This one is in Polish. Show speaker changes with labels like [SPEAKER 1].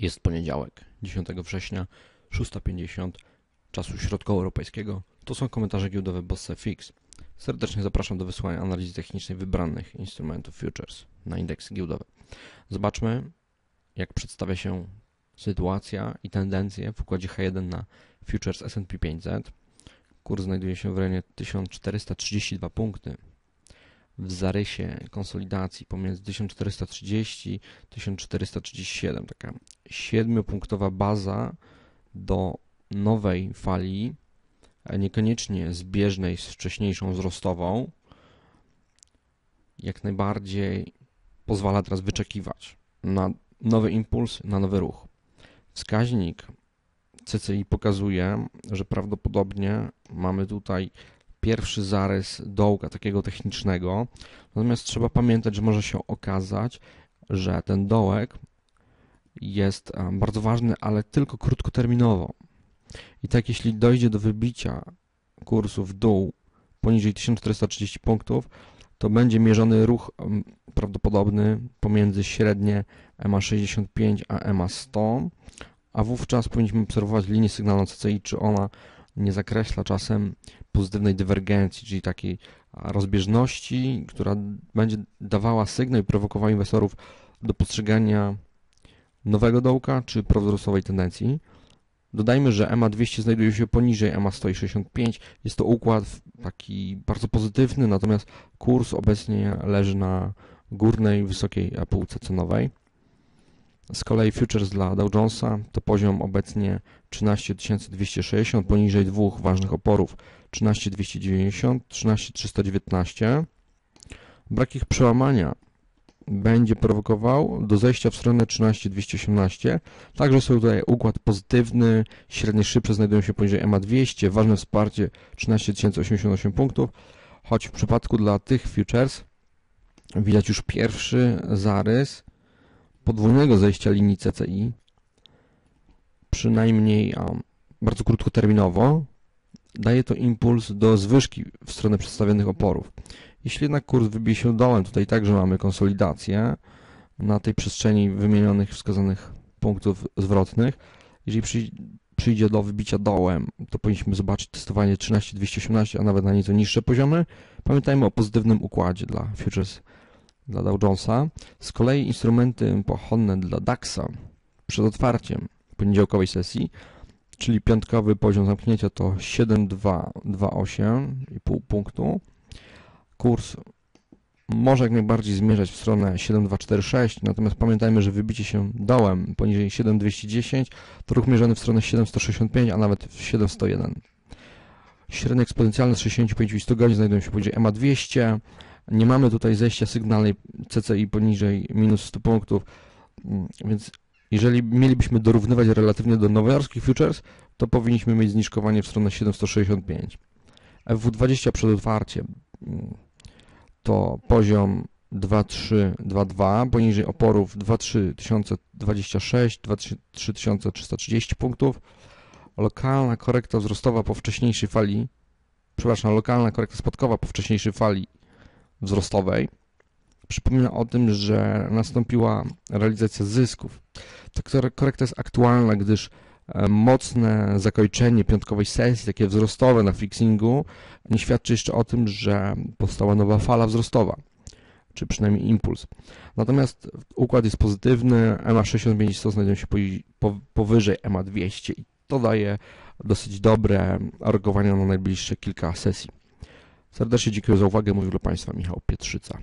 [SPEAKER 1] Jest poniedziałek, 10 września, 6.50 czasu środkowoeuropejskiego. To są komentarze giełdowe Bosse Fix. Serdecznie zapraszam do wysłania analizy technicznej wybranych instrumentów futures na indeks giełdowy. Zobaczmy, jak przedstawia się sytuacja i tendencje w układzie H1 na futures S&P 500. Kurs znajduje się w rejonie 1432 punkty. W zarysie konsolidacji pomiędzy 1430 1437 taka 7-punktowa baza do nowej fali, niekoniecznie zbieżnej z wcześniejszą wzrostową, jak najbardziej pozwala teraz wyczekiwać na nowy impuls, na nowy ruch. Wskaźnik CCI pokazuje, że prawdopodobnie mamy tutaj pierwszy zarys dołka takiego technicznego, natomiast trzeba pamiętać, że może się okazać, że ten dołek jest bardzo ważny, ale tylko krótkoterminowo. I tak jeśli dojdzie do wybicia kursu w dół poniżej 1430 punktów, to będzie mierzony ruch prawdopodobny pomiędzy średnie EMA 65 a EMA 100, a wówczas powinniśmy obserwować linię sygnalną CCI, czy ona nie zakreśla czasem pozytywnej dywergencji, czyli takiej rozbieżności, która będzie dawała sygnał i prowokowała inwestorów do postrzegania nowego dołka czy prowzrostowej tendencji. Dodajmy, że EMA 200 znajduje się poniżej EMA 165. Jest to układ taki bardzo pozytywny, natomiast kurs obecnie leży na górnej, wysokiej półce cenowej. Z kolei futures dla Dow Jonesa to poziom obecnie 13260, poniżej dwóch ważnych oporów 13290, 13319. Brak ich przełamania będzie prowokował do zejścia w stronę 13218. Także są tutaj układ pozytywny, średnie szybsze znajdują się poniżej EMA 200, ważne wsparcie 13088 punktów, choć w przypadku dla tych futures widać już pierwszy zarys podwójnego zejścia linii CCI, przynajmniej bardzo krótkoterminowo, daje to impuls do zwyżki w stronę przedstawionych oporów. Jeśli jednak kurs wybije się dołem, tutaj także mamy konsolidację na tej przestrzeni wymienionych wskazanych punktów zwrotnych. Jeżeli przyjdzie do wybicia dołem, to powinniśmy zobaczyć testowanie 13218, a nawet na nieco niższe poziomy. Pamiętajmy o pozytywnym układzie dla futures dla Dow Jonesa. Z kolei instrumenty pochłonne dla DAXa przed otwarciem poniedziałkowej sesji, czyli piątkowy poziom zamknięcia to 7228,5 punktu. Kurs może jak najbardziej zmierzać w stronę 7246, natomiast pamiętajmy, że wybicie się dołem poniżej 7210 to ruch mierzony w stronę 7165, a nawet w 7101. Średnie eksponencjalne z 65 i 100 godzin znajdują się poniżej EMA 200, nie mamy tutaj zejścia sygnalnej CCI poniżej minus 100 punktów, mm, więc jeżeli mielibyśmy dorównywać relatywnie do nowojorskich futures, to powinniśmy mieć zniżkowanie w stronę 765. FW20 przed otwarciem mm, to poziom 2322, poniżej oporów 23026, 23330 punktów. Lokalna korekta wzrostowa po wcześniejszej fali, przepraszam, lokalna korekta spadkowa po wcześniejszej fali wzrostowej. Przypomina o tym, że nastąpiła realizacja zysków. Ta korekta jest aktualna, gdyż mocne zakończenie piątkowej sesji, takie wzrostowe na fixingu, nie świadczy jeszcze o tym, że powstała nowa fala wzrostowa, czy przynajmniej impuls. Natomiast układ jest pozytywny, EMA 6500 znajdują się powyżej EMA 200 i to daje dosyć dobre rokowania na najbliższe kilka sesji. Serdecznie dziękuję za uwagę. Mówił dla Państwa Michał Pietrzyca.